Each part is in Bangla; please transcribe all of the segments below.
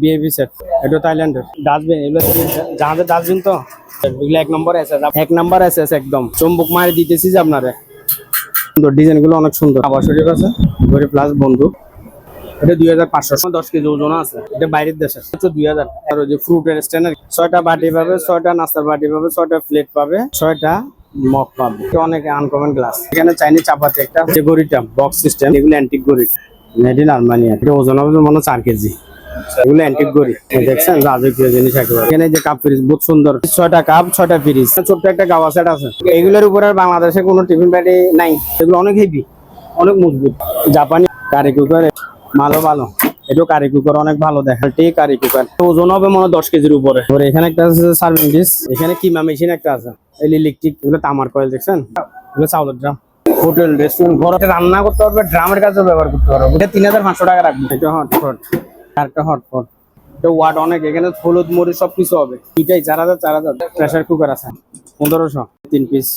বিএবি সেট এটা থাইল্যান্ডের ডাস্টবিন এগুলো জাহাজের ডাস্টবিন তো? এক নম্বর এসে এক নম্বর এসে একদম। চুম্বক মারি দিতেছি যে আপনারে। সুন্দর ডিজাইনগুলো অনেক সুন্দর। আবার শরীর আছে? গরিব প্লাস বন্ধু এটা দুই হাজার পাঁচশো। দশ কেজি ওজন আছে। এটা বাইরের দুই হাজার। ছয়টা বাটি পাবে, ছয়টা নাস্তার বাটি পাবে, ছয়টা প্লেট পাবে, ছয়টা মগ পাবে। অনেক গ্লাস এখানে চাইনিজ একটা যে বক্স সিস্টেম এগুলো এটা ওজন হবে চার কেজি। এগুলো অ্যান্টিক দেখছেন? রাজকীয় জিনিস এখানে যে কাপ ফ্রিজ বহুত সুন্দর। ছয়টা কাপ ছয়টা ফ্রিজ ছোট্ট একটা গাওয়া সেট আছে। এগুলোর বাংলাদেশে কোনো টিফিন ব্যাটি নাই। এগুলো অনেক হেভি অনেক মজবুত। জাপানি কারি কুকার মালও ভালো এটাও কারি কুকার অনেক ভালো কারি কুকার ওজন হবে মনে দশ কেজির উপরে। এখানে একটা আছে সার্ভিং ডিস এখানে কিমা মেশিন একটা আছে। ইলেকট্রিক এগুলো তামার কয়েল দেখছেন? এগুলো চাউলের ড্রাম হোটেল রেস্টুরেন্ট ঘরে। রান্না করতে পারবে ড্রামের কাছে ব্যবহার করতে পারবে। তিন হাজার পাঁচশো টাকা রাখবে। হটপট একটা হটপট। এটা ওয়াট অনেক, এখানে হলুদ, মরিচ সবকিছু হবে। দুইটাই চার হাজার চার হাজার প্রেশার কুকার আছে। পনেরোশো। তিন পিস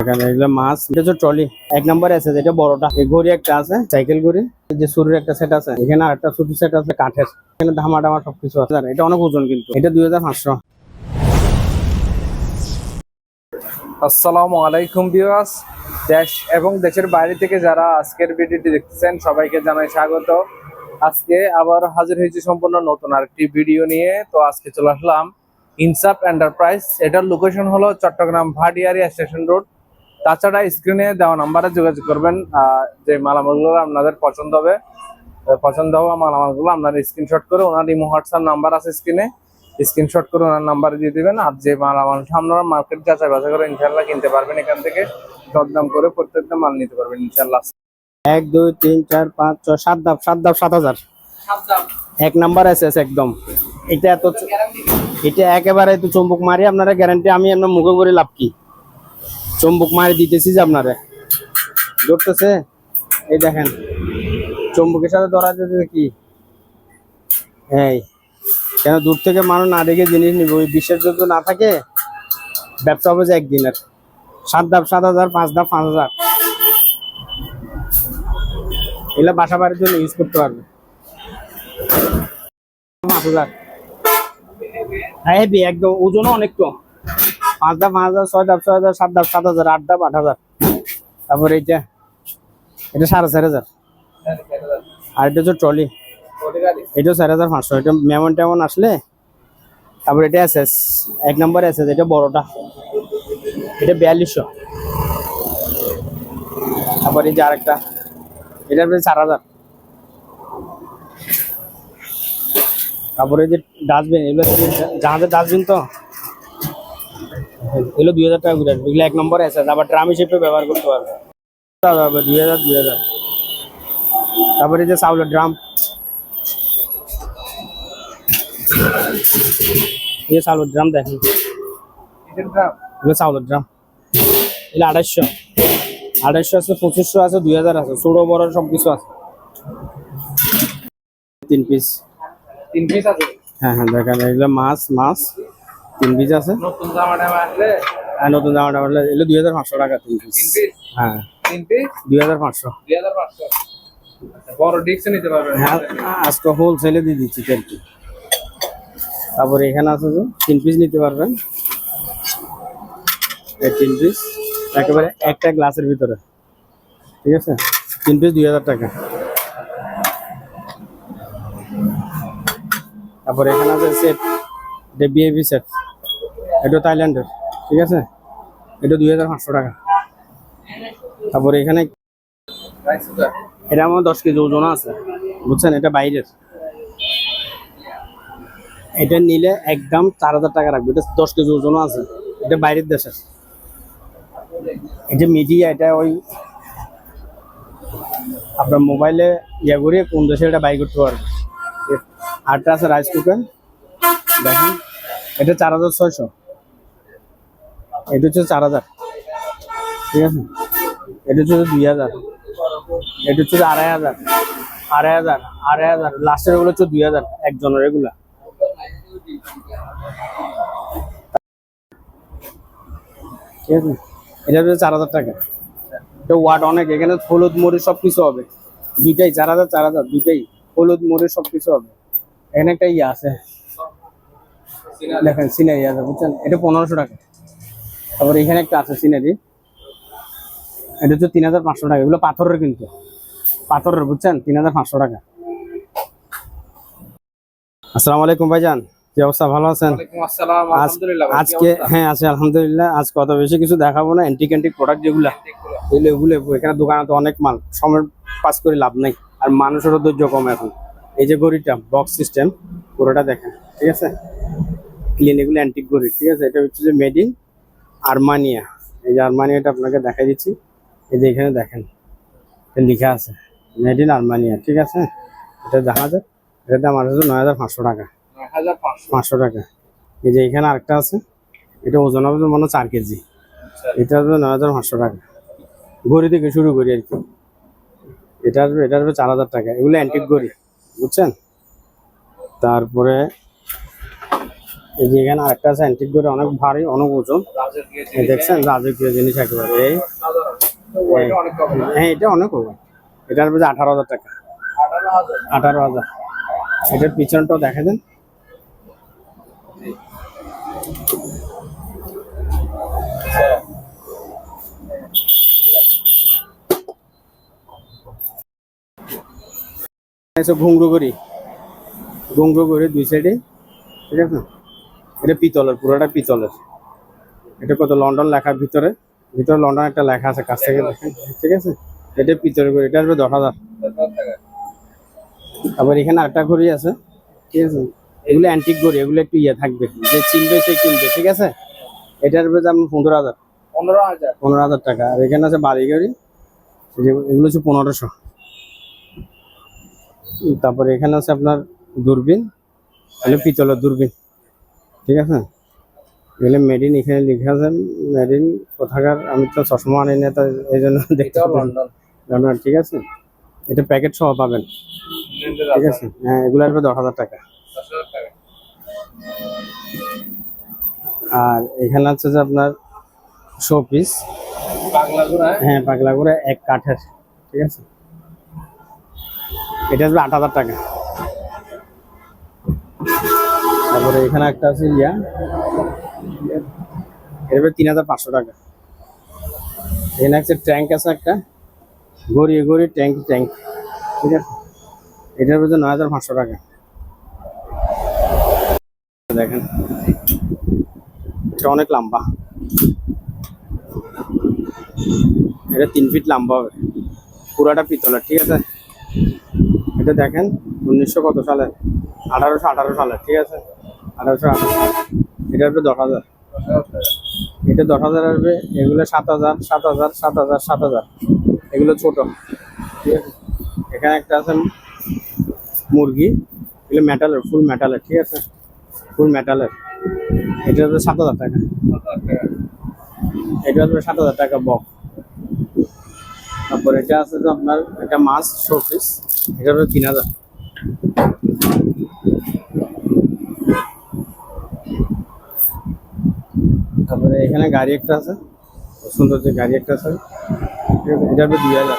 এখানে এগুলো মাছ। এটা ট্রলি এক আছে, যেটা বড়টা। ঘড়ি একটা আছে সাইকেল ঘড়ি। যে একটা সেট আছে, এখানে আরেকটা ছোট সেট আছে, কাঠের। এখানে ধামা সবকিছু আছে। এটা অনেক ওজন কিন্তু। এটা দুই হাজার দেশ এবং দেশের বাইরে থেকে যারা আজকের ভিডিওটি দেখতেছেন, সবাইকে জানাই স্বাগত। আজকে আবার হাজির হয়েছি সম্পূর্ণ নতুন আরেকটি ভিডিও নিয়ে। তো আজকে চলে আসলাম ইনসাফ এন্টারপ্রাইজ। এটার লোকেশন হলো চট্টগ্রাম ভাটিয়ারিয়া স্টেশন রোড। তাছাড়া স্ক্রিনে দেওয়া নাম্বারে যোগাযোগ করবেন যে মালামালগুলো আপনাদের পছন্দ হবে। পছন্দ হওয়া মালামালগুলো আপনারা স্ক্রিনশট করে ওনার ইমো, হোয়াটসঅ্যাপ নাম্বার আছে স্ক্রিনে স্ক্রিনশট করে ওনার নাম্বারে দিয়ে দিবেন আর যে মালামালটা আপনারা মার্কেট যাচাই বাছাই করে ইনশাল্লাহ কিনতে পারবেন এখান থেকে। দরদাম করে প্রত্যেকটা মাল নিতে পারবেন ইনশাল্লাহ এক দুই তিন চার পাঁচ ছয় সাত ধাপ সাত ধাপ সাত হাজার। এক নাম্বার আছে আছে একদম। এটা এত এটা একেবারে তো চম্বুক মারি আপনারা গ্যারান্টি আমি আপনার মুখে করে লাভ কি? চম্বুক মারি দিতেছি যে আপনারা। ধরতেছে? এই দেখেন। চুম্বকের সাথে ধরা যেতে কি? এই। কেন দূর থেকে মানুষ না দেখে জিনিস নিবে ওই বিশ্বাসযোগ্য না থাকে ব্যবসা হবে যে একদিনের। সাত ধাপ সাত হাজার পাঁচ ধাপ পাঁচ হাজার। এগুলো বাসা বাড়ির জন্য ইউজ করতে পারবে। পাঁচ হাজার হেভি, একদম অনেক পাঁচ ছয় ছয় সাত সাত মেমন টেমন আসলে, তারপর এটা এস এস এক নম্বর এস এস এটা বড়টা। এটা বিয়াল্লিশশো। তারপর এই যে আরেকটা। এটার প্রায় চার হাজার তারপরে যে ডাস্টবিন এগুলো জাহাজের ডাস্টবিন তো? এগুলো দুই হাজার টাকা ঘুরে আসবে। এগুলো এক নম্বর আছে আবার ড্রাম হিসেবে ব্যবহার করতে পারবে। দুই হাজার দুই হাজার। তারপরে এই যে চাউলের ড্রাম ড্রাম দেখেন। এগুলো চাউলের ড্রাম এগুলো আড়াইশো আছে পঁচিশশো আছে দুই হাজার আছে ছোট বড় সব কিছু আছে। তিন পিস তিন পিস আছে? হ্যাঁ হ্যাঁ দেখেন এগুলো মাছ মাছ তিন পিস আছে। নতুন জামা টামা আসলে? আর নতুন জামা টামা এগুলো দুই হাজার পাঁচশো টাকা তিন পিস হ্যাঁ। তিন পিস দুই হাজার পাঁচশো। দুই হাজার পাঁচশো। আচ্ছা, বড় ডিক্স নিতে পারবেন হ্যাঁ আজকে হোলসেলে দিয়ে দিচ্ছি তারপরে এখানে আছে যে তিন পিস নিতে পারবেন। তিন পিস একেবারে একটা গ্লাসের ভিতরে। ঠিক আছে? তিন পিস দুই হাজার টাকা। তারপরে এখানে আছে সেট এটা বিএবি সেট এটা থাইল্যান্ডের ঠিক আছে? এটা দুই হাজার পাঁচশো টাকা। তারপরে এখানে এটা আমার দশ কেজি ওজন আছে, বুঝছেন? এটা বাইরের। এটা নিলে একদম চার হাজার টাকা রাখবে। এটা দশ কেজি ওজন আছে। এটা বাইরের দেশের। এটা মিডিয়া এটা ওই আপনার মোবাইলে ইয়ে করে কোন দেশে এটা বাই করতে পারবে। আরটা আছে রাইস কুকার দেখেন, এটা চার হাজার ছয়শো। এটা হচ্ছে চার হাজার। ঠিক আছে? এটা হচ্ছে দুই হাজার। এটা হচ্ছে আড়াই হাজার। আড়াই হাজার আড়াই হাজার। লাস্টের এগুলো হচ্ছে দুই হাজার একজনের এগুলা ঠিক আছে? এটা হচ্ছে চার হাজার টাকা। এটা ওয়াট অনেক, এখানে হলুদ, মরিচ সব কিছু হবে। দুইটাই, চার হাজার চার হাজার, দুইটাই। হলুদ, মরিচ সব কিছু হবে। এখানে একটা ইয়ে আছে। দেখেন, সিনারি আছে, বুঝছেন? এটা পনেরোশো টাকা। তারপর এখানে একটা আছে সিনারি। এটা হচ্ছে তিন হাজার পাঁচশো টাকা। এগুলো পাথরের কিন্তু। পাথরের, বুঝছেন? তিন হাজার পাঁচশো টাকা। আসসালামু আলাইকুম ভাইজান। কি অবস্থা? ভালো আছেন? আজকে হ্যাঁ আছে আলহামদুলিল্লাহ। আজ কত বেশি কিছু দেখাবো না অ্যান্টিক অ্যান্টিক প্রোডাক্ট যেগুলা এগুলো এখানে দোকানে তো অনেক মাল সময় পাস করে লাভ নাই। আর মানুষেরও ধৈর্য কম এখন। এই যে গড়িটা বক্স সিস্টেম পুরোটা দেখেন ঠিক আছে? ক্লিন এগুলো অ্যান্টিক গড়ি ঠিক আছে? এটা হচ্ছে যে মেড ইন আরমানিয়া এই যে আরমানিয়াটা আপনাকে দেখাই দিচ্ছি। এই যে এখানে দেখেন এটা লেখা আছে মেড ইন আরমানিয়া ঠিক আছে? এটা দেখা যায় এটার দাম আছে নয় হাজার পাঁচশো টাকা। পাঁচশো। টাকা। এই যে এখানে আরেকটা আছে এটা ওজন হবে মনে চার কেজি। এটা আসবে নয় হাজার পাঁচশো টাকা। ঘড়ি থেকে শুরু করি আর কি। এটা আসবে এটা আসবে চার হাজার টাকা। এগুলো অ্যান্টিক ঘড়ি বুঝছেন? তারপরে এই যে এখানে আরেকটা আছে অ্যান্টিক ঘড়ি অনেক ভারী অনেক ওজন। দেখছেন রাজকীয় জিনিস একেবারে। এই? হ্যাঁ এটা অনেক ওজন। এটা আসবে আঠারো হাজার টাকা। আঠারো হাজার। আঠারো হাজার। এটার পিছনটাও দেখা দেন। ঘুংরু করি। ঘুংরু করি দুই সাইডে ঠিক আছে? এটা পিতলের পুরোটা পিতলের। এটা কত? লন্ডন লেখার ভিতরে। ভিতরে লন্ডন একটা লেখা আছে কাছ থেকে ঠিক আছে? এটা পিতলের করে এটা আসবে দশ হাজার। আবার এখানে আরেকটা ঘড়ি আছে ঠিক আছে? এগুলো অ্যান্টিক ঘড়ি এগুলো একটু ইয়ে থাকবে। যে চিনবে সে কিনবে ঠিক আছে? এটার বেশ আপনার পনেরো হাজার। পনেরো হাজার। পনেরো হাজার টাকা। আর এখানে আছে বাড়ি গাড়ি এগুলো হচ্ছে পনেরোশো। তারপরে এখানে আছে আপনার দূরবীন এগুলো পিতলের দূরবীন ঠিক আছে? এগুলো মেডিন এখানে লিখে আছে মেডিন কোথাকার আমি তো চশমা আনি না তো এই জন্য দেখতে এটাও পাচ্ছি না। লন্ডন লন্ডন, ঠিক আছে? এটা প্যাকেট সহ পাবেন। ঠিক আছে। হ্যাঁ এগুলো আসবে দশ হাজার টাকা। আর এখানে আছে যে আপনার শো পিস হ্যাঁ? পাগলা করে এক কাঠের ঠিক আছে? এটা আসবে আট হাজার টাকা। তারপরে এখানে একটা আছে ইয়া। এটা তিন হাজার পাঁচশো টাকা। এখানে একটা ট্যাঙ্ক আছে একটা। গড়িয়ে গড়িয়ে ট্যাঙ্ক ট্যাঙ্ক। ঠিক আছে? এটার হচ্ছে নয় হাজার পাঁচশো টাকা। দেখেন। এটা অনেক লম্বা। এটা তিন ফিট লম্বা হবে। পুরাটা পিতলের, ঠিক আছে? এটা দেখেন, উনিশশো কত সালে? আঠারোশো আঠারো সালে, ঠিক আছে? আঠারোশো আঠারো এটা হবে দশ হাজার। এটা দশ হাজার আসবে, এগুলো সাত হাজার সাত হাজার সাত হাজার সাত হাজার। এগুলো ছোট, ঠিক আছে? এখানে একটা আছে মুরগি, এগুলো মেটালের ফুল মেটালের ঠিক আছে? ফুল মেটালের এটা হচ্ছে সাত হাজার টাকা। এটা আসবে সাত হাজার টাকা বক। তারপর এটা আছে আপনার একটা মাছ শো পিস এটা হচ্ছে তিন হাজার। তারপরে এখানে গাড়ি একটা আছে সুন্দর যে গাড়ি একটা আছে এটা হবে দুই হাজার।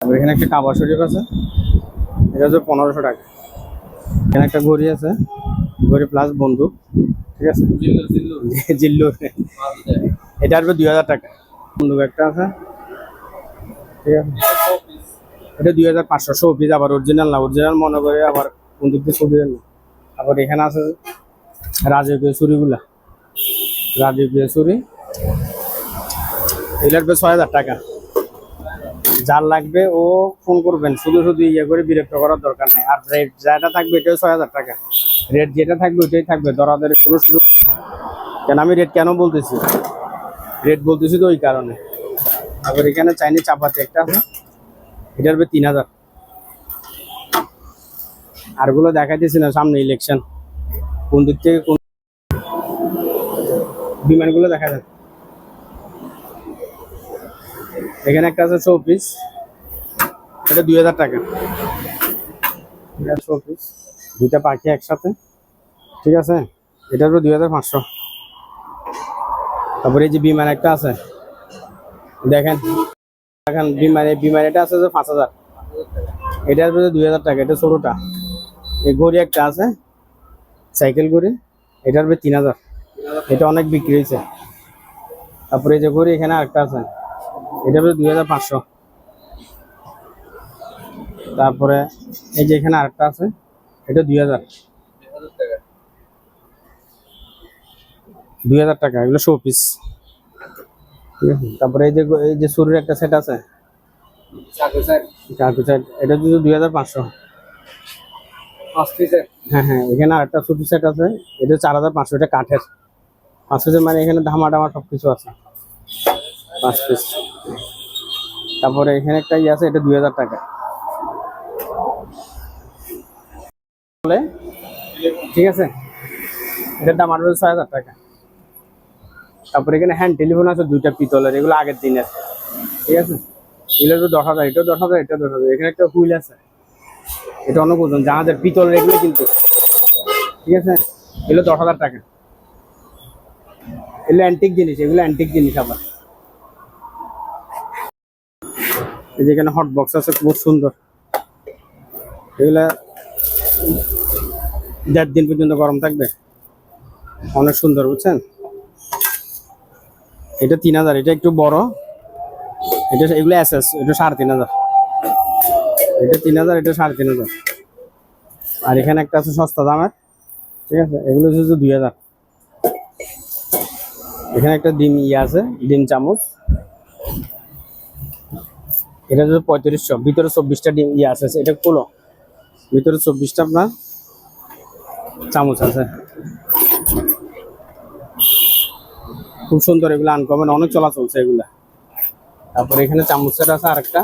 তারপর এখানে একটা কাবা শরীফ আছে এটা হচ্ছে পনেরোশো টাকা। এখানে একটা ঘড়ি আছে ঘড়ি প্লাস বন্দুক ঠিক আছে? জিল্লু, জিল্লু। জিল্লু এটা আসবে দুই হাজার টাকা। বন্দুক একটা আছে ঠিক আছে? এটা দুই হাজার পাঁচশো পিস আবার অরিজিনাল না? অরিজিনাল মনে করে আবার বন্দুক দিয়ে ছবি না আবার এখানে আছে রাজকীয় ছুরিগুলা। রাজকীয় ছুরি। এগুলো আসবে ছয় হাজার টাকা। যার লাগবে ও ফোন করবেন। শুধু শুধু ইয়ে করে বিরক্ত করার দরকার নেই। আর রেট যেটা থাকবে এটাও ছয় হাজার টাকা। রেট যেটা থাকবে ওইটাই থাকবে। দরাদের কোনো সুযোগ কেন আমি রেট কেন বলতেছি? রেট বলতেছি তো ওই কারণে। আবার এখানে চাইনিজ চাপাতি। একটা আছে এটা হবে তিন হাজার। আরগুলো দেখাইতেছি না সামনে ইলেকশন কোন দিক থেকে কোন বিমানগুলো দেখা যায় এখানে একটা আছে চৌপিস এটা দুই হাজার টাকা। চৌপিস দুইটা পাখি একসাথে। ঠিক আছে? এটা হলো দুই হাজার পাঁচশো। তারপরে এই যে বিমান একটা আছে। দেখেন। দেখেন বিমান এটা আছে যে পাঁচ হাজার। এটা আসবে দুই হাজার টাকা, এটা ছোটোটা। এই ঘড়ি একটা আছে, সাইকেল ঘড়ি এটার বে তিন হাজার। এটা অনেক বিক্রি হয়েছে। তারপরে যে ঘড়ি এখানে আরেকটা আছে। এটা বে দুই হাজার পাঁচশো। তারপরে এই যে এখানে আরেকটা আছে, এটা দুই হাজার। দুই হাজার টাকা, এগুলো শো পিস ঠিক আছে তারপরে এই যে এই যে সুরের একটা সেট আছে। সেট এটা যদি দুই হাজার পাঁচশো। হ্যাঁ হ্যাঁ এখানে আরেকটা ছোট সেট আছে এটা চার হাজার পাঁচশো এটা কাঠের। পাঁচ পিসের মানে এখানে ধামা টামা সব কিছু আছে। পাঁচ পিস তারপরে এখানে একটা ইয়ে আছে এটা দুই হাজার টাকা। ঠিক আছে? এটার দাম আরও ছয় হাজার টাকা। তারপরে এখানে হ্যান্ড টেলিফোন আছে, দুইটা পিতলের, এগুলো আগের দিনের ঠিক আছে? এগুলো তো দশ হাজার এটা দশ হাজার এটা দশ হাজার। এখানে একটা হুইল আছে। এটা অনেক ওজন জাহাজের পিতলের এগুলো কিন্তু। ঠিক আছে? এগুলো দশ হাজার টাকা। এগুলো অ্যান্টিক জিনিস, এগুলো অ্যান্টিক জিনিস আবার। এই যেখানে হট বক্স আছে, খুব সুন্দর। এগুলা দেড় দিন পর্যন্ত গরম থাকবে। অনেক সুন্দর, বুঝছেন? এটা তিন হাজার, এটা একটু বড়। এটা এগুলো এস এস এটা সাড়ে তিন হাজার। এটা তিন হাজার, এটা সাড়ে তিন হাজার। আর এখানে একটা আছে সস্তা দামের, ঠিক আছে? এগুলো হচ্ছে দুই হাজার। এখানে একটা ডিম ইয়ে আছে, ডিম চামচ। এটা হচ্ছে পঁয়ত্রিশশো। ভিতরে চব্বিশটা ডিম ইয়ে আছে, এটা কুলো। ভিতরে চব্বিশটা আপনার চামচ আছে। খুব সুন্দর এগুলো আনকমন অনেক চলা চলছে এগুলা। তারপরে এখানে চামচ সেট আছে আরেকটা।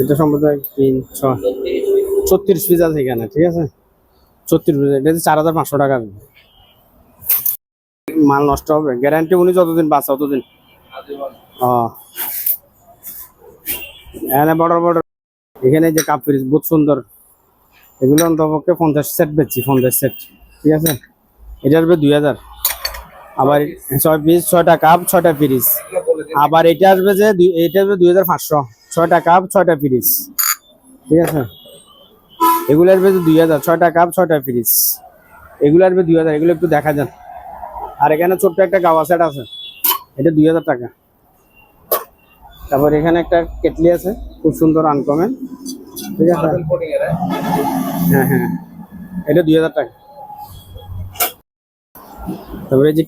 এটা সম্ভবত তিন, ছয়, ছত্রিশ পিস আছে এখানে, ঠিক আছে? ছত্রিশ পিস এটা চার হাজার পাঁচশো টাকা। মাল নষ্ট হবে। গ্যারান্টি উনি যতদিন বাঁচা, ততদিন। এখানে বড় বড় এখানে যে কাপ ফ্রিজ বহুত সুন্দর। এগুলো অন্তপক্ষে পঞ্চাশ সেট বেচছি, পঞ্চাশ সেট ঠিক আছে? এটার উপরে দুই হাজার। আবার ছয় পিস ছয়টা কাপ ছয়টা ফ্রিজ আবার এটা আসবে যে এটা আসবে দুই হাজার পাঁচশো। ছয়টা কাপ ছয়টা ফ্রিজ ঠিক আছে? এগুলো আসবে যে দুই হাজার ছয়টা কাপ ছয়টা ফ্রিজ এগুলো আসবে দুই হাজার, এগুলো একটু দেখা যান আর এখানে ছোট্ট একটা গাওয়া সেট আছে। এটা দুই হাজার টাকা। তারপর এখানে একটা কেটলি আছে, খুব সুন্দর আনকমেন ঠিক আছে হ্যাঁ? হ্যাঁ এটা দুই হাজার টাকা। তারপরে এই যে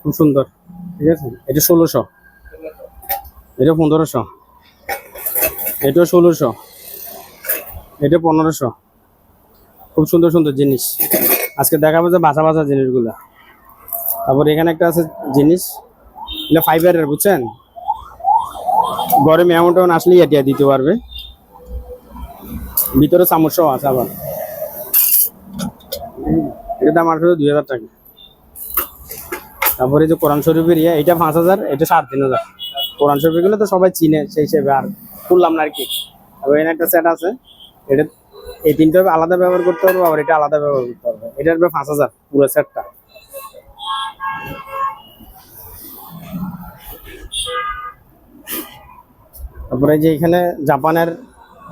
খুব সুন্দর ঠিক আছে? এটা ষোলোশো। এটা পনেরোশো। এটা ষোলোশো। এটা পনেরোশো। খুব সুন্দর সুন্দর জিনিস। আজকে দেখাবো যে বাসা বাসা জিনিসগুলো। তারপর এখানে একটা আছে জিনিস। এটা ফাইবারের বুঝছেন? গরমে এমন আসলেই এটিয়া দিতে পারবে। ভিতরে চামচও আছে আবার। এটা দাম আসলে দুই হাজার টাকা। তারপরে যে কোরআন শরীফের ইয়ে এটা পাঁচ হাজার, এটা সাড়ে তিন হাজার। কোরআন শরীফগুলো তো সবাই চিনে সেই হিসেবে, আর তুললাম না আর কি। তারপর একটা সেট আছে, এটা এই তিনটা আলাদা ব্যবহার করতে পারব, আবার এটা আলাদা ব্যবহার করতে পারব। এটার আসবে পাঁচ হাজার, পুরো সেটটা তারপরে যে এখানে জাপানের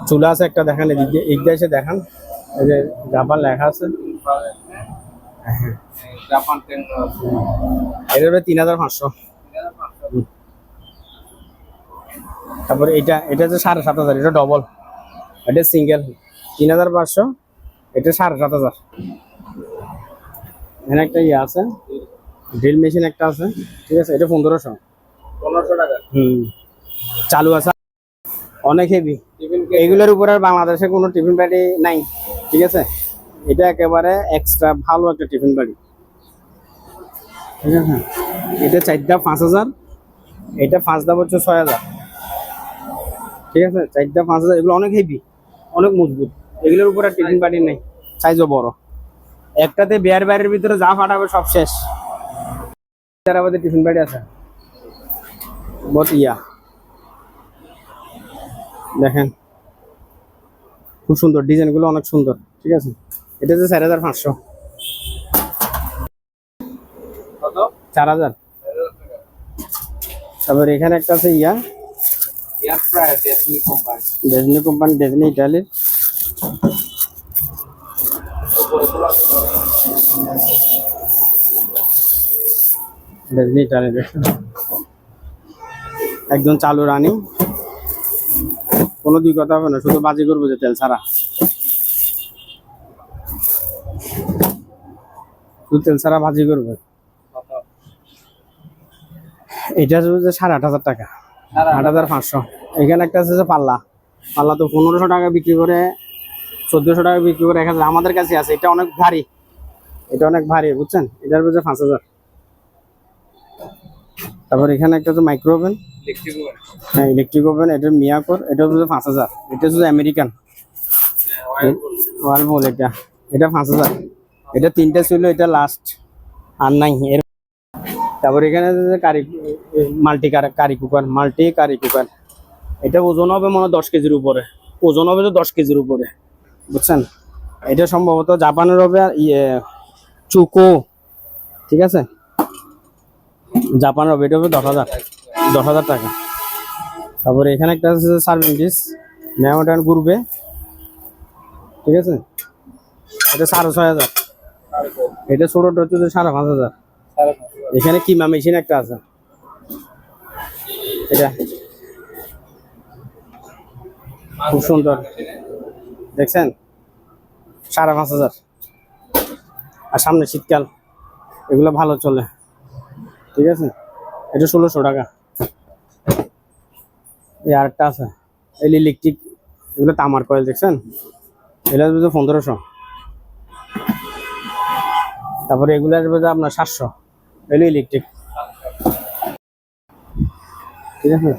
চুলা আছে একটা দেখান এদিক এসে দেখান। এই যে জাপান লেখা আছে। এটার হবে তিন হাজার পাঁচশো। তারপরে এটা এটা হচ্ছে সাড়ে সাত হাজার এটা ডবল এটা সিঙ্গেল তিন হাজার পাঁচশো এটা সাড়ে সাত হাজার। এখানে একটা ইয়ে আছে। ড্রিল মেশিন একটা আছে। ঠিক আছে এটা পনেরোশো। পনেরোশো টাকা। হুম। চালু আছে। অনেক হেভি এগুলোর উপর আর বাংলাদেশে কোনো টিফিন বাড়ি নাই, ঠিক আছে? এটা একেবারে এক্সট্রা ভালো একটা টিফিন বাড়ি। ঠিক আছে? এটা চারটা পাঁচ হাজার, এটা পাঁচটা হচ্ছে ছয় হাজার। ঠিক আছে? চারটা পাঁচ হাজার, এগুলো অনেক হেভি অনেক মজবুত। এগুলোর উপর আর টিফিন বাড়ি নেই সাইজও বড়। একটাতে বিয়ার বাইরের ভিতরে যা ফাটাবে সব শেষ। আমাদের টিফিন বাড়ি আছে। বহুত ইয়া। দেখেন। খুব সুন্দর ডিজাইনগুলো অনেক সুন্দর ঠিক আছে? এটা হচ্ছে চার হাজার পাঁচশো। চার হাজার। তারপর এখানে একটা আছে ইয়া। ডেজনি কোম্পানি ডেজনি ইটালির ডেজনি ইটালির একদম চালু রানি। কোনো দিক কথা হবে না শুধু বাজি করব যে তেল ছাড়া। শুধু তেল ছাড়া ভাজি করবে। এটা হচ্ছে সাড়ে আট হাজার টাকা। আট হাজার পাঁচশো। এখানে একটা আছে যে পাল্লা। পাল্লা তো পনেরোশো টাকা বিক্রি করে চোদ্দশো টাকা বিক্রি করে এক হাজার। আমাদের কাছে আছে এটা অনেক ভারী। এটা অনেক ভারী বুঝছেন? এটার বুঝে পাঁচ হাজার। তারপর এখানে একটা হচ্ছে মাইক্রো ওভেন ইলেকট্রিক হ্যাঁ ইলেকট্রিক ওভেন এটা মিয়াকোর এটা হচ্ছে পাঁচ হাজার। এটা হচ্ছে আমেরিকান ওয়ালপুল এটা। এটা পাঁচ হাজার। এটা তিনটা ছিল এটা লাস্ট আর নাই এর তারপর এখানে curry multi curry cooker multi curry cooker. এটা ওজন হবে মনে হয় দশ কেজির উপরে। ওজন হবে তো দশ কেজির উপরে। বুঝছেন? এটা সম্ভবত জাপানের হবে ইয়ে চুকো। ঠিক আছে? জাপানের হবে এটা হবে দশ হাজার। দশ হাজার টাকা। তারপরে এখানে একটা আছে সার্ভিং ডিস ম্যামোটান গ্রুপে ঠিক আছে? এটা সাড়ে ছয় হাজার। এটা ছোটটা হচ্ছে সাড়ে পাঁচ হাজার। এখানে কিমা মেশিন একটা আছে। এটা। খুব সুন্দর। দেখছেন? সাড়ে পাঁচ হাজার। আর সামনে শীতকাল। এগুলো ভালো চলে। ঠিক আছে? এটা ষোলোশো টাকা। এই আরেকটা আছে। এই ইলেকট্রিক এগুলো তামার কয়েল দেখছেন? এটা আসবে পনেরোশো। তারপরে এগুলো আসবে যে আপনার সাতশো। এগুলো ইলেকট্রিক ঠিক আছে?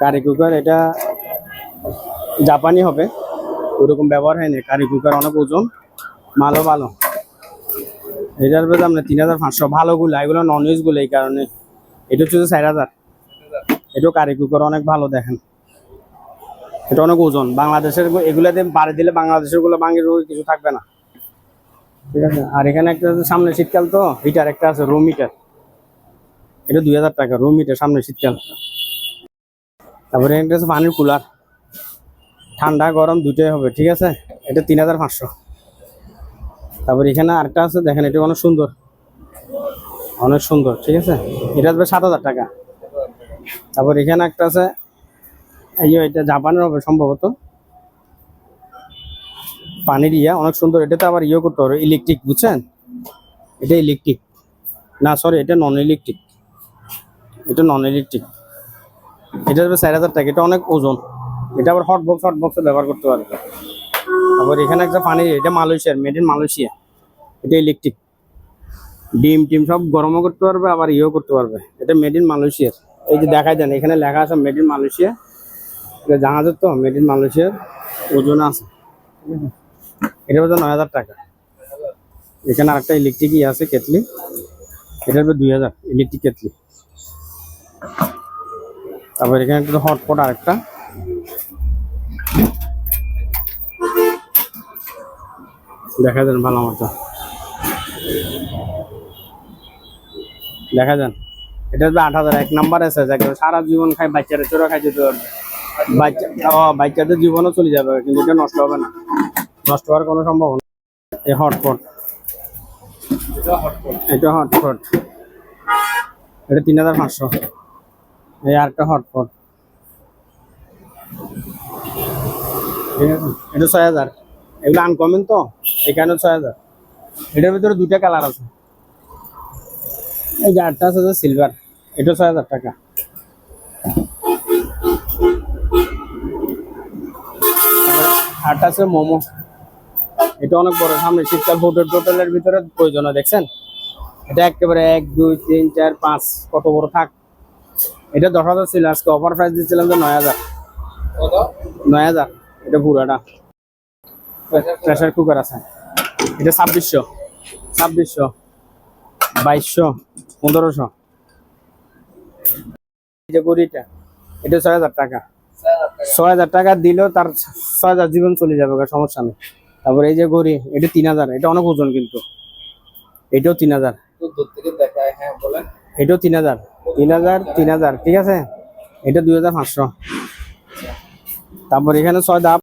কারি কুকার এটা জাপানি হবে। ওরকম ব্যবহার হয়নি। কারি কুকার অনেক ওজন, মালও ভালো। এটার বেশ আপনার তিন হাজার পাঁচশো। ভালোগুলো এগুলো ননগুলো এই কারণে। এটা হচ্ছে চার হাজার। এটাও কারি কুকার অনেক ভালো দেখেন। এটা অনেক ওজন। বাংলাদেশের এগুলাতে বাড়ি দিলে বাংলাদেশেরগুলো বাঙির কিছু থাকবে না। ঠিক আছে? আর এখানে একটা সামনে শীতকাল তো হিটার একটা আছে রুম হিটার এটা দুই হাজার টাকা রুম হিটার সামনে শীতকাল। তারপরে একটা আছে পানির কুলার ঠান্ডা, গরম দুটোই হবে, ঠিক আছে? এটা তিন হাজার পাঁচশো। তারপরে এখানে আরেকটা আছে, দেখেন এটা অনেক সুন্দর। অনেক সুন্দর, ঠিক আছে? এটা আসবে সাত হাজার টাকা। তারপর এখানে একটা আছে, এই এটা জাপানের হবে সম্ভবত। পানির ইয়া, অনেক সুন্দর এটা তো আবার ইয়ে করতে হবে ইলেকট্রিক বুঝছেন? এটা ইলেকট্রিক না সরি এটা নন ইলেকট্রিক এটা নন ইলেকট্রিক এটা হবে চার হাজার টাকা, এটা অনেক ওজন। এটা আবার হট বক্স হট বক্সে ব্যবহার করতে পারবে। আবার এখানে একটা পানির, এটা মালয়েশিয়ার মেড ইন মালয়েশিয়া। এটা ইলেকট্রিক ডিম টিম সব গরমও করতে পারবে, আবার ইয়েও করতে পারবে। এটা মেড ইন মালয়েশিয়ার। এই যে দেখাই দেন, এখানে লেখা আছে মেড ইন মালয়েশিয়া এটা জাহাজের তো মেড ইন মালয়েশিয়ার ওজন আছে। ঠিক আছে? এটা হচ্ছে নয় হাজার টাকা। এখানে আরেকটা ইলেকট্রিক ইয়ে আছে, কেটলি। এটা হবে দুই হাজার ইলেকট্রিক কেটলি। তারপর এখানে একটা হটপট আরেকটা। দেখা যান ভালো মতো। দেখা যান এটা হচ্ছে আট হাজার, এক নাম্বার যাকে সারা জীবন খাই বাচ্চারা চোরা খাই যেতে পারবে বাচ্চা ও, বাচ্চাদের জীবনও চলে যাবে, কিন্তু এটা নষ্ট হবে না। নষ্ট হওয়ার কোনো সম্ভাবনা এই হটপট এটা হটপট এটা তিন হাজার পাঁচশো। এই আরেকটা হটপট ঠিক আছে? এটা ছয় হাজার। এগুলো আনকমন তো? এখানে ছয় হাজার। এটার ভিতরে দুটা কালার আছে। এই যে আটটা আছে সিলভার এটা ছয় হাজার টাকা। আটটা আছে মোমো। এটা অনেক বড় সামনে শীতকাল হোটেল টোটেলের ভিতরে প্রয়োজন দেখছেন? এটা একেবারে এক দুই তিন চার পাঁচ কত বড় থাক। এটা দশ হাজার ছিল আজকে অফার প্রাইস দিচ্ছিলাম যে নয় হাজার। নয় হাজার এটা পুরাটা। প্রেসার কুকার আছে। এটা ছাব্বিশশো ছাব্বিশশো বাইশশো। পনেরোশো। যে গড়িটা এটা ছয় হাজার টাকা। ছয় হাজার টাকা দিলেও তার ছয় হাজার জীবন চলে যাবে সমস্যা নেই। তারপরে এই যে গড়ি এটা তিন হাজার এটা অনেক ওজন কিন্তু। এটাও তিন হাজার। হ্যাঁ এটাও তিন হাজার। তিন হাজার তিন হাজার ঠিক আছে? এটা দুই হাজার পাঁচশো। তারপর এখানে ছয় ধাপ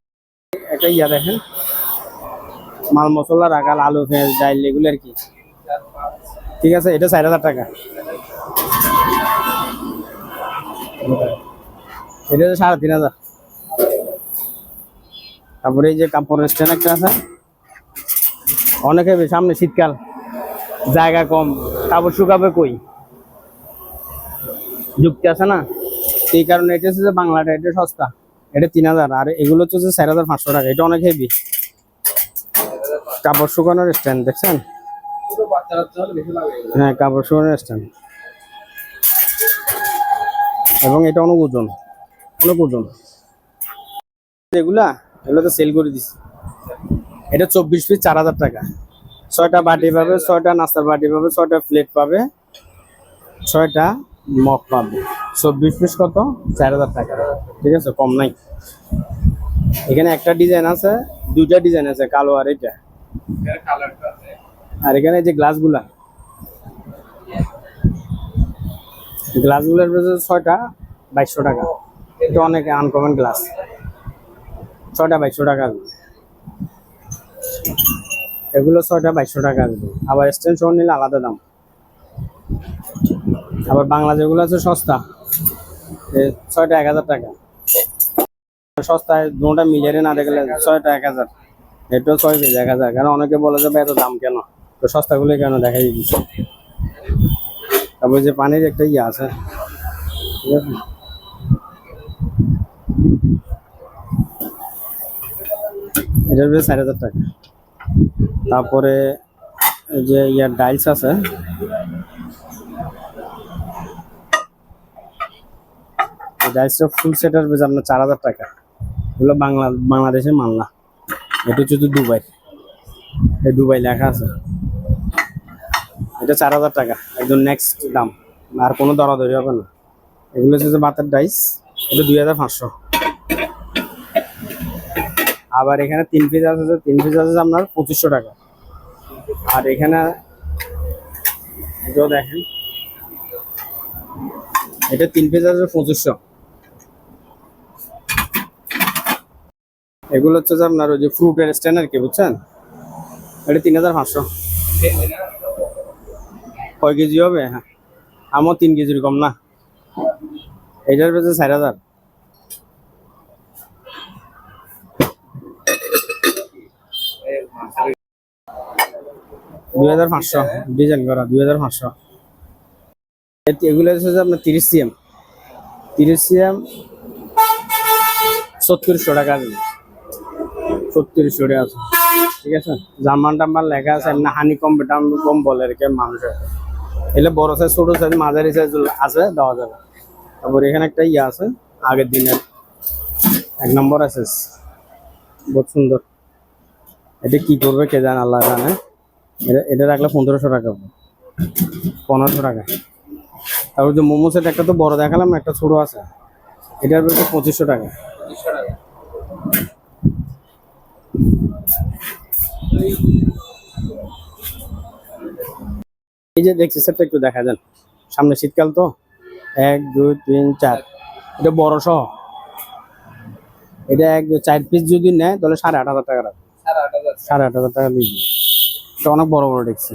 একটা ইয়া দেখেন। মাল মশলা রাখাল আলু পেঁয়াজ ডাইল এগুলো আর কি। ঠিক আছে, এটা চার হাজার টাকা। এটা হচ্ছে সাড়ে তিন হাজার। তারপরে এই যে কাপড়ের স্ট্যান্ড একটা আছে। অনেক সামনে শীতকাল, জায়গা কম, কাপড় শুকাবে কই? যুক্তি আছে না? এই কারণে এটা হচ্ছে যে বাংলাটা, এটা সস্তা, এটা তিন হাজার, আর এগুলো হচ্ছে চার হাজার পাঁচশো টাকা, এটা অনেক হেভি কাপড় শুকানোর স্ট্যান্ড, দেখছেন? হ্যাঁ কাপড় শুকানোর স্ট্যান্ড। এবং এটা অনেক ওজন অনেক ওজন এগুলা এগুলো তো সেল করে দিছি। এটা চব্বিশ পিস চার হাজার টাকা। ছয়টা বাটি পাবে ছয়টা নাস্তার বাটি পাবে ছয়টা প্লেট পাবে ছয়টা মগ পাবে। চব্বিশ পিস কত? চার হাজার টাকা। ঠিক আছে কম নাই। এখানে একটা ডিজাইন আছে দুইটা ডিজাইন আছে কালো আর এটা কালারটা আর এখানে যে গ্লাসগুলা, গ্লাসগুলোর বেজে ছয়টা বাইশশো টাকা। এটা অনেক আনকমন গ্লাস ছয়টা বাইশশো টাকা এগুলো ছয়টা বাইশশো টাকা আসবে। আবার এক্সটেনশন নিলে আলাদা দাম। আবার বাংলা যেগুলো আছে সস্তা ছয়টা এক হাজার টাকা। সস্তায় দুটা মিলিয়ে না দেখলে ছয়টা এক হাজার। এটাও ছয় পিস এক হাজার। কারণ অনেকে বলে যে ভাই এত দাম কেন? তো সস্তাগুলো কেন দেখাই দিচ্ছে তারপর যে পানির একটা ইয়ে আছে এটার বেশ চার হাজার টাকা। তারপরে যে ইয়ার ডাইলস আছে ডাইলসটা ফুল সেটার বেশ আপনার চার হাজার টাকা। এগুলো বাংলা বাংলাদেশের না এটা হচ্ছে দুবাই। এই দুবাই লেখা আছে। এটা চার হাজার টাকা, একদম নেক্সট দাম। আর কোনো দরাদরি হবে না। এগুলো হচ্ছে যে বাতের ডাইস এটা দুই হাজার পাঁচশো। আবার এখানে তিন পিস আছে তিন পিস আছে আপনার পঁচিশশো টাকা। আর এখানে এটাও দেখেন, এটা তিন পিস আছে পঁচিশশো। এগুলো হচ্ছে যে আপনার ওই যে ফ্রুটের স্ট্যান্ড আর কি, বুঝছেন? এটা তিন হাজার পাঁচশো। কয় কেজি হবে? হ্যাঁ। আমার তিন কেজির কম না? এটার বেজে চার হাজার। দুই হাজার পাঁচশো, ডিজাইন করা, দুই হাজার পাঁচশো। এগুলো হচ্ছে আপনার তিরিশ সিএম। তিরিশ সিএম সত্তরশো টাকা দেবে। সত্তরশো টাকা। আছে ঠিক আছে? জামান লেখা আছে, এমনি হানি কম বেটাম কম বলে কি মানুষের। এলে বড় সাইজ ছোট সাইজ মাঝারি সাইজ আছে, দেওয়া যাবে। তারপর এখানে একটা ইয়ে আছে, আগের দিনের। এক নম্বর আছে। বহুত সুন্দর। এটা কি করবে কে জান, আল্লাহ জানে। এটা এটা রাখলে পনেরোশো টাকা পনেরোশো টাকা। তারপর যে মোমো সেট একটা তো বড় দেখালাম, একটা ছোট আছে। এটার বেশি পঁচিশশো টাকা টাকা। এই যে দেখছি সেটটা একটু দেখা যান। সামনে শীতকাল তো। এক দুই তিন চার। এটা বড় সহ এটা এক চার পিস যদি নেয় তাহলে সাড়ে আট হাজার টাকা সাড়ে আট হাজার। টাকা দিয়ে এটা অনেক বড় বড় দেখছি।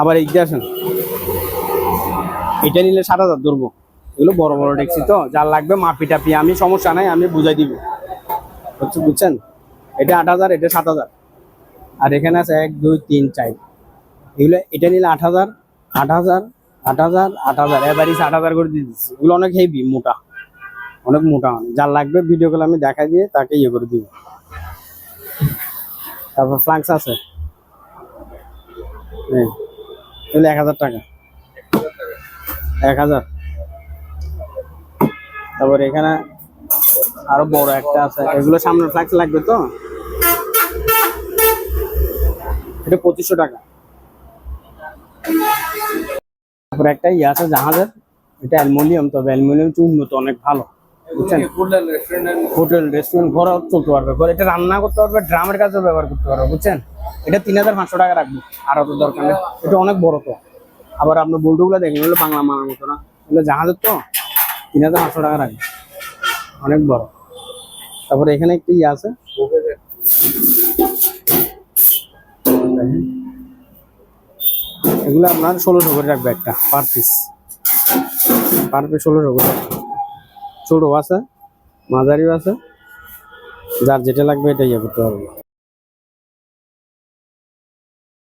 আবার এই আসেন। এটা নিলে সাত হাজার ধরবো। এগুলো বড় বড় দেখছি তো। যার লাগবে মাপি টাপি আমি সমস্যা নাই আমি বুঝাই দিব। হচ্ছে বুঝছেন? এটা আট হাজার এটা সাত হাজার। আর এখানে আছে এক দুই তিন চার। এগুলো এটা নিলে আট হাজার আট হাজার আট হাজার আট হাজার। এবারই আট হাজার করে দিয়ে দিচ্ছি। এগুলো অনেক হেভি মোটা। অনেক মোটা মানে। যার লাগবে ভিডিও কল আমি দেখা দিয়ে তাকে ইয়ে করে দিব। তারপর ফ্লাক্স আছে। এগুলো এক হাজার টাকা। এক হাজার। তারপর এখানে আরও বড় একটা আছে। এগুলো সামনে ফ্লাক্স লাগবে তো? এটা পঁচিশশো টাকা। তারপর একটা ইয়ে আছে জাহাজের এটা অ্যালুমিনিয়াম তবে অ্যালুমিনিয়াম উন্নত অনেক ভালো বুঝছেন? হোটেল রেস্টুরেন্ট ঘরে চলতে পারবে ঘরে এটা রান্না করতে পারবে ড্রামের কাজেও ব্যবহার করতে পারবে বুঝছেন? এটা তিন হাজার পাঁচশো টাকা রাখব আর অত দরকার নেই। এটা অনেক বড় তো। আবার আপনার বল্টুগুলো দেখেন এগুলো বাংলা মানার মতো না। এগুলো জাহাজের তো তিন হাজার পাঁচশো টাকা রাখবে। অনেক বড়। তারপরে এখানে একটি ইয়ে আছে। এগুলো আপনার ষোলোশো করে রাখবে একটা পার পিস পার পিস ষোলোশো করে ছোটো আছে, মাঝারিও আছে। যার যেটা লাগবে এটা ইয়ে করতে পারবে।